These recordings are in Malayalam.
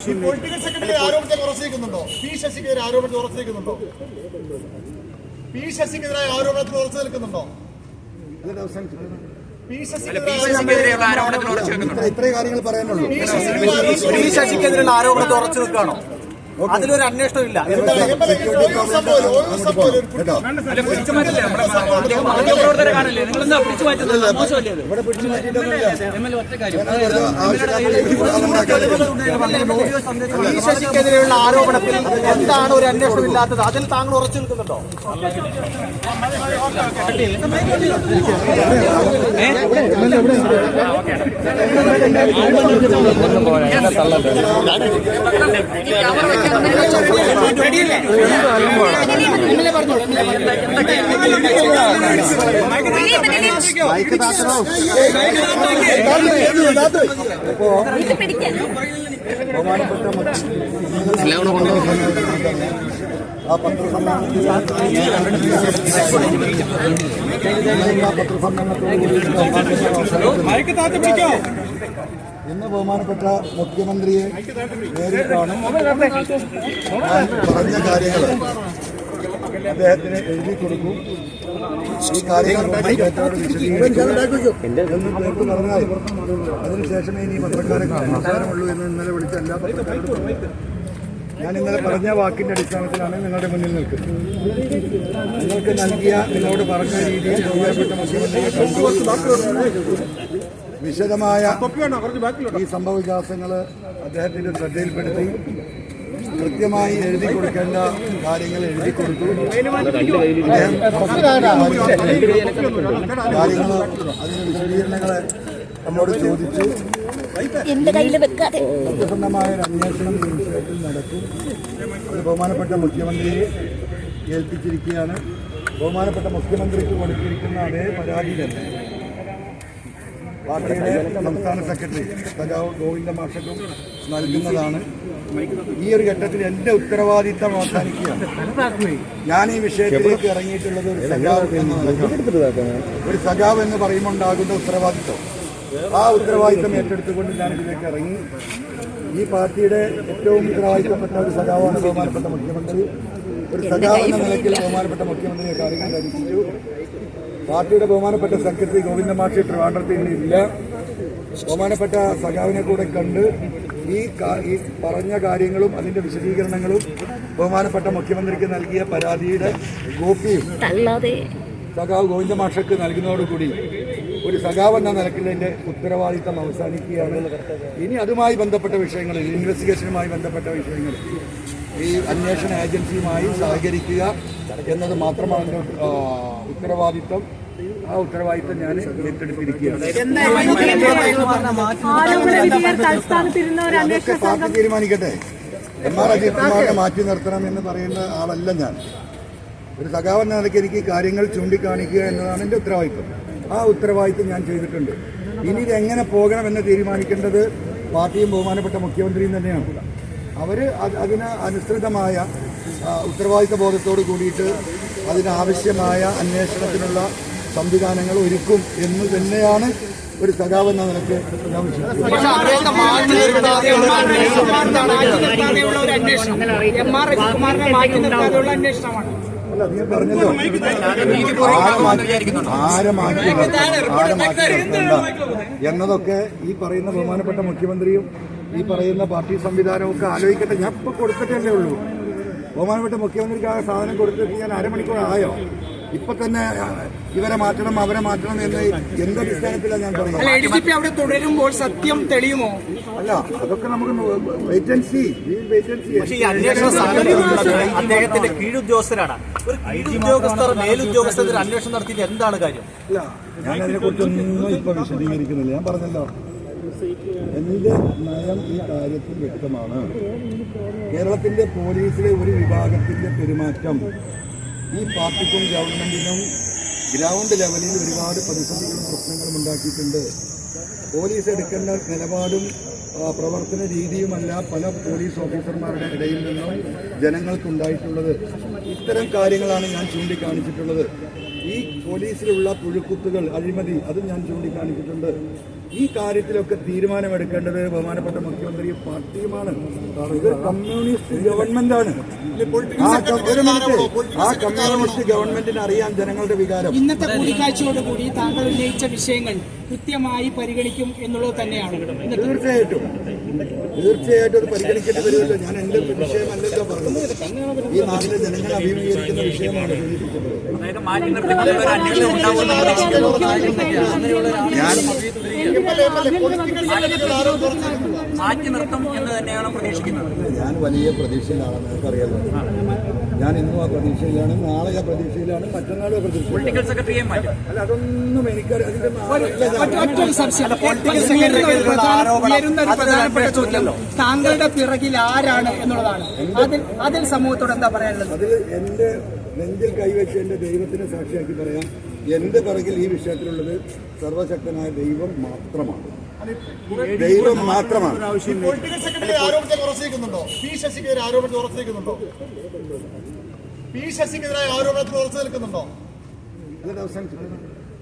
ഈ പൊളിറ്റിക്കൽ സെക്രട്ടറി ഉറച്ചിരിക്കുന്നുണ്ടോ പി ശശിക്കെതിരെ ആരോപണത്തെ ഉറച്ചിരിക്കുന്നുണ്ടോ പി ശശിക്കെതിരായ ആരോപണത്തിൽ ഉറച്ചു നിൽക്കുന്നുണ്ടോ? ഇത്രയും കാര്യങ്ങൾ പറയാനുള്ളൂ പി ശശിക്കെതിരെ ആരോപണം- പി ശശിക്കെതിരെയുള്ള ആരോപണത്തിൽ ഉറച്ചു നിൽക്കുകയാണോ? അതിലൊരു അന്വേഷണം ഇല്ല പി ശശിക്കെതിരെയുള്ള ആരോപണത്തിൽ എന്താണ് ഒരു അന്വേഷണം ഇല്ലാത്തത് അതിൽ താങ്കൾ ഉറച്ചു നിൽക്കുന്നുണ്ടോ ആ പത്രസമ്മേളനത്തിൽ പത്രസമ്മേളനത്തോട് ഇന്ന് ബഹുമാനപ്പെട്ട മുഖ്യമന്ത്രിയെ നേരിൽ കാണും ഞാൻ പറഞ്ഞ കാര്യങ്ങൾ അദ്ദേഹത്തിന് എഴുതി കൊടുക്കും. ഈ കാര്യങ്ങൾ പറഞ്ഞാൽ അതിനുശേഷമേ ഇനി പത്രക്കാരെ അവസാനമുള്ളൂ എന്ന് ഇന്നലെ വിളിച്ച എല്ലാ ഞാൻ ഇന്നലെ പറഞ്ഞ വാക്കിന്റെ അടിസ്ഥാനത്തിലാണ് നിങ്ങളുടെ മുന്നിൽ നിൽക്കുന്നത്. നിങ്ങൾക്ക് നൽകിയ നിങ്ങളോട് പറഞ്ഞ രീതിയിൽ ബഹുമാനപ്പെട്ട മുഖ്യമന്ത്രിയെ കണ്ടു വിശദമായ ഈ സംഭവ വികാസങ്ങൾ അദ്ദേഹത്തിന്റെ ശ്രദ്ധയിൽപ്പെടുത്തി. കൃത്യമായി എഴുതി കൊടുക്കേണ്ട കാര്യങ്ങൾ എഴുതി കൊടുത്തു. അദ്ദേഹം കാര്യങ്ങൾ അതിന്റെ വിശദീകരണങ്ങൾ നമ്മോട് ചോദിച്ചു. എന്റെ കയ്യിൽ വെക്കാതെ. സത്യസന്ധമായ ഒരു അന്വേഷണം ഈ വിഷയത്തിൽ നടക്കും. അത് ബഹുമാനപ്പെട്ട മുഖ്യമന്ത്രിയെ ഏൽപ്പിച്ചിരിക്കുകയാണ്. ബഹുമാനപ്പെട്ട മുഖ്യമന്ത്രിക്ക് കൊടുത്തിരിക്കുന്ന അതേ പരാതി തന്നെ. പാർട്ടിയുടെ സംസ്ഥാന സെക്രട്ടറി സഖാവ് ഗോവിന്ദ മാഷക്കും നൽകുന്നതാണ്. ഈ ഒരു ഘട്ടത്തിൽ എന്റെ ഉത്തരവാദിത്തം അവസാനിക്കുകയാണ്. ഞാൻ ഈ വിഷയത്തിലേക്ക് ഇറങ്ങിയിട്ടുള്ളത് ഒരു സഖാവ് ഒരു സഖാവ് എന്ന് പറയുമ്പോൾ ഉണ്ടാകുന്ന ഉത്തരവാദിത്തം ആ ഉത്തരവാദിത്തം ഏറ്റെടുത്തുകൊണ്ട് ഞാൻ ഇതിലേക്ക് ഇറങ്ങി. ഈ പാർട്ടിയുടെ ഏറ്റവും ഉത്തരവാദിത്തപ്പെട്ട ഒരു സഖാവാണ് ബഹുമാനപ്പെട്ട മുഖ്യമന്ത്രി. ഒരു സഖാവ് എന്ന നിലയ്ക്ക് ബഹുമാനപ്പെട്ട മുഖ്യമന്ത്രിയെ കാര്യങ്ങൾ ധരിപ്പിച്ചു പാർട്ടിയുടെ ബഹുമാനപ്പെട്ട സെക്രട്ടറി ഗോവിന്ദ മാഷി ട്രിവാൻഡ്രത്തിൽ ഇല്ല. ബഹുമാനപ്പെട്ട സഖാവിനെ കൂടെ കണ്ട് ഈ ഈ പറഞ്ഞ കാര്യങ്ങളും അതിന്റെ വിശദീകരണങ്ങളും ബഹുമാനപ്പെട്ട മുഖ്യമന്ത്രിക്ക് നൽകിയ പരാതിയുടെ കോപ്പിയും സഖാവ് ഗോവിന്ദ മാഷക്ക് നൽകുന്നതോടുകൂടി ഒരു സഖാവ് എന്ന നിലക്കിൽ എന്റെ ഉത്തരവാദിത്തം അവസാനിക്കുകയാണ്. ഇനി അതുമായി ബന്ധപ്പെട്ട വിഷയങ്ങൾ ഇൻവെസ്റ്റിഗേഷനുമായി ബന്ധപ്പെട്ട വിഷയങ്ങൾ ഈ അന്വേഷണ ഏജൻസിയുമായി സഹകരിക്കുക എന്നത് മാത്രമാണ് എന്റെ ആ, ഉത്തരവാദിത്തം ആ ഉത്തരവാദിത്വം ഞാൻ ഏറ്റെടുത്തിരിക്കുകയാണ്. പാർട്ടി തീരുമാനിക്കട്ടെ? എം ആർ അജിത് കുമാറിനെ മാറ്റി നിർത്തണം എന്ന് പറയുന്ന ആളല്ല ഞാൻ. ഒരു സഖാവ് എന്ന നിലയ്ക്ക് എനിക്ക് കാര്യങ്ങൾ ചൂണ്ടിക്കാണിക്കുക എന്നതാണ് എന്റെ ഉത്തരവാദിത്വം. ആ ഉത്തരവാദിത്വം ഞാൻ ചെയ്തിട്ടുണ്ട്. ഇനി ഇത് എങ്ങനെ പോകണമെന്ന് തീരുമാനിക്കേണ്ടത് പാർട്ടിയും ബഹുമാനപ്പെട്ട മുഖ്യമന്ത്രിയും തന്നെയാണ്. അവർ അതിന് അനുസൃതമായ ഉത്തരവാദിത്വ ഉത്തരവാദിത്ത ബോധത്തോട് കൂടിയിട്ട് അതിനാവശ്യമായ അന്വേഷണത്തിനുള്ള സംവിധാനങ്ങൾ ഒരുക്കും എന്ന് തന്നെയാണ് ഒരു സഖാവ് എന്ന നിലയ്ക്ക് ഞാൻ വിശ്വസിക്കുന്നത്. പക്ഷെ അദ്ദേഹത്തെ മാറ്റി നിർത്താതെയുള്ള ഒരു അന്വേഷണം. എം ആർ രവികുമാറിനെ മാറ്റി അന്വേഷണമാണ്. അല്ല നീ പറഞ്ഞല്ലോ ആരെ മാറ്റി ആരെ മാറ്റി നിർത്തണം, ആരെ മാറ്റി നിർത്തണ്ട എന്നതൊക്കെ ഈ പറയുന്ന ബഹുമാനപ്പെട്ട മുഖ്യമന്ത്രിയും ഈ പറയുന്ന പാർട്ടി സംവിധാനവും ഒക്കെ ആലോചിക്കട്ടെ. ഞാൻ ഇപ്പൊ കൊടുത്തിട്ടല്ലേ ഉള്ളൂ. ബഹുമാനപ്പെട്ട മുഖ്യമന്ത്രിക്ക് ആ സാധനം കൊടുത്തിട്ട് ഞാൻ അരമണിക്കൂർ ആയോ? ഇപ്പൊ തന്നെ ഇവരെ മാറ്റണം അവരെ മാറ്റണം എന്ന് എന്തടിസ്ഥാനത്തിലാണ് ഞാൻ അല്ല പറയുന്നത് അവിടെ തുടരുമ്പോൾ സത്യം തെളിയുമോ? അല്ല അതൊക്കെ നമുക്ക് വേറ്റൻസി അദ്ദേഹത്തിന്റെ കീഴുദ്യോഗസ്ഥരാണ്. ഒരു കീഴുദ്യോഗസ്ഥർ മേലുദ്യോഗസ്ഥർ അന്വേഷണം നടത്തിയിട്ട് എന്താണ് കാര്യം? അല്ല ഞാൻ അതിനെ കുറിച്ചൊന്നും ഇപ്പൊ വിശദീകരിക്കുന്നില്ല. ഞാൻ പറഞ്ഞല്ലോ. എന്റെ നയം ഈ കാര്യത്തിൽ വ്യക്തമാണ്. കേരളത്തിന്റെ പോലീസിലെ ഒരു വിഭാഗത്തിന്റെ പെരുമാറ്റം ഈ പാർട്ടിക്കും ഗവൺമെന്റിനും ഗ്രൗണ്ട് ലെവലിൽ ഒരുപാട് പ്രതിസന്ധികളും പ്രശ്നങ്ങളും ഉണ്ടാക്കിയിട്ടുണ്ട്. പോലീസ് എടുക്കേണ്ട നിലപാടും പ്രവർത്തന രീതിയുമല്ല പല പോലീസ് ഓഫീസർമാരുടെ ഇടയിൽ നിന്നും ജനങ്ങൾക്കുണ്ടായിട്ടുള്ളത്. ഇത്തരം കാര്യങ്ങളാണ് ഞാൻ ചൂണ്ടിക്കാണിച്ചിട്ടുള്ളത്. ഈ പോലീസിലുള്ള പുഴുക്കുത്തുകൾ അഴിമതി അതും ഞാൻ ചൂണ്ടിക്കാണിച്ചിട്ടുണ്ട്. ഈ കാര്യത്തിലൊക്കെ തീരുമാനമെടുക്കേണ്ടത് ബഹുമാനപ്പെട്ട മുഖ്യമന്ത്രി പാർട്ടിയുമാണ്. ഇത് കമ്മ്യൂണിസ്റ്റ് ഗവൺമെന്റാണ്. ആ കമ്മ്യൂണിസ്റ്റ് ഗവൺമെന്റിന് അറിയാം ജനങ്ങളുടെ വികാരം. ഇന്നത്തെ കൂടിക്കാഴ്ചയോടുകൂടി താങ്കൾ ഉന്നയിച്ച വിഷയങ്ങൾ കൃത്യമായി പരിഗണിക്കും എന്നുള്ളത് തന്നെയാണ്. തീർച്ചയായിട്ടും. തീർച്ചയായിട്ടും അത് പരിഗണിക്കേണ്ടി വരുമല്ലോ. ഞാൻ എന്റെ പറഞ്ഞത് ഈ നാട്ടിലെ ജനങ്ങൾ അഭിമുഖീകരിക്കുന്ന വിഷയമാണ് അതായത് മാറ്റി ഞാൻ നിർത്തും എന്ന് തന്നെയാണ് പ്രതീക്ഷിക്കുന്നത്? വലിയ പ്രതീക്ഷയിലാണ് നിങ്ങൾക്കറിയാലോ. ഞാൻ ഇന്നും ആ പ്രതീക്ഷയിലാണ് നാളെ ആ പ്രതീക്ഷയിലാണ് മറ്റന്നാളും ആ പ്രതീക്ഷയിലാണ്. പൊളിറ്റിക്കൽ സെക്രട്ടറിയെ മാറ്റും. അല്ല അതൊന്നും എനിക്ക് അതിന്റെ താങ്കളുടെ പിറകിൽ ആരാണ് എന്നുള്ളതാണ്. അതിൽ സമൂഹത്തോട് എന്താ പറയാനുള്ളത്? അതിൽ എന്റെ നെഞ്ചിൽ കൈവച്ച് എന്റെ ദൈവത്തിനെ സാക്ഷിയാക്കി പറയാം. എന്റെ പിറകിൽ ഈ വിഷയത്തിലുള്ളത് സർവശക്തനായ ദൈവം മാത്രമാണ്. ദൈവം മാത്രമാണ്. പൊളിറ്റിക്കൽ സെക്രട്ടറി ഉറച്ചിരിക്കുന്നുണ്ടോ പി ശശിക്കെതിരെ ഉറച്ചിരിക്കുന്നുണ്ടോ പി ശശിക്കെതിരായ ആരോപണത്തിൽ ഉറച്ചു നിൽക്കുന്നുണ്ടോ? എന്നിട്ട്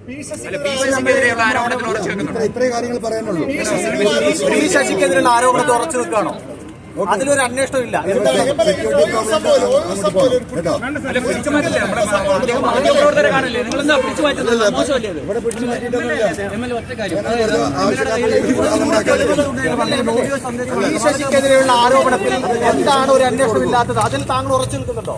പി പി ശശിക്കെതിരായ ശശിക്കെതിരെയുള്ള ആരോപണത്തിൽ ഉറച്ചു വെക്കുന്നുണ്ട് ഇത്ര- ഇത്രേ കാര്യങ്ങൾ പറയാനുള്ളൂ. പി ശശിക്കെതിരെയുള്ള ആരോപണത്തിൽ ഉറച്ചു നിൽക്കുകയാണോ? അതിലൊരു അന്വേഷണം ഇല്ല. പി ശശിക്കെതിരെയുള്ള ആരോപണത്തിൽ എന്താണ് ഒരു അന്വേഷണം ഇല്ലാത്തത്? അതിൽ താങ്കൾ ഉറച്ചു നിൽക്കുന്നുണ്ടോ?